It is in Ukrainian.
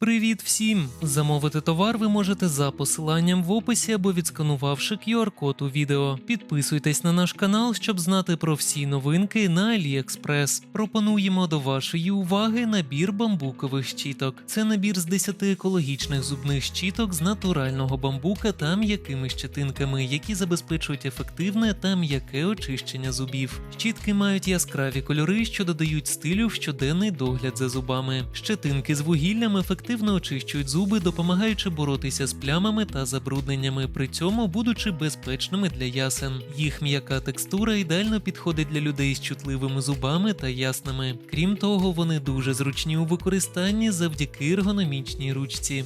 Привіт всім! Замовити товар ви можете за посиланням в описі або відсканувавши QR-код у відео. Підписуйтесь на наш канал, щоб знати про всі новинки на AliExpress. Пропонуємо до вашої уваги набір бамбукових щіток. Це набір з 10 екологічних зубних щіток з натурального бамбука та м'якими щетинками, які забезпечують ефективне та м'яке очищення зубів. Щітки мають яскраві кольори, що додають стилю в щоденний догляд за зубами. Щетинки з вугіллям ефективно очищують зуби, допомагаючи боротися з плямами та забрудненнями, при цьому будучи безпечними для ясен. Їх м'яка текстура ідеально підходить для людей з чутливими зубами та ясними. Крім того, вони дуже зручні у використанні завдяки ергономічній ручці.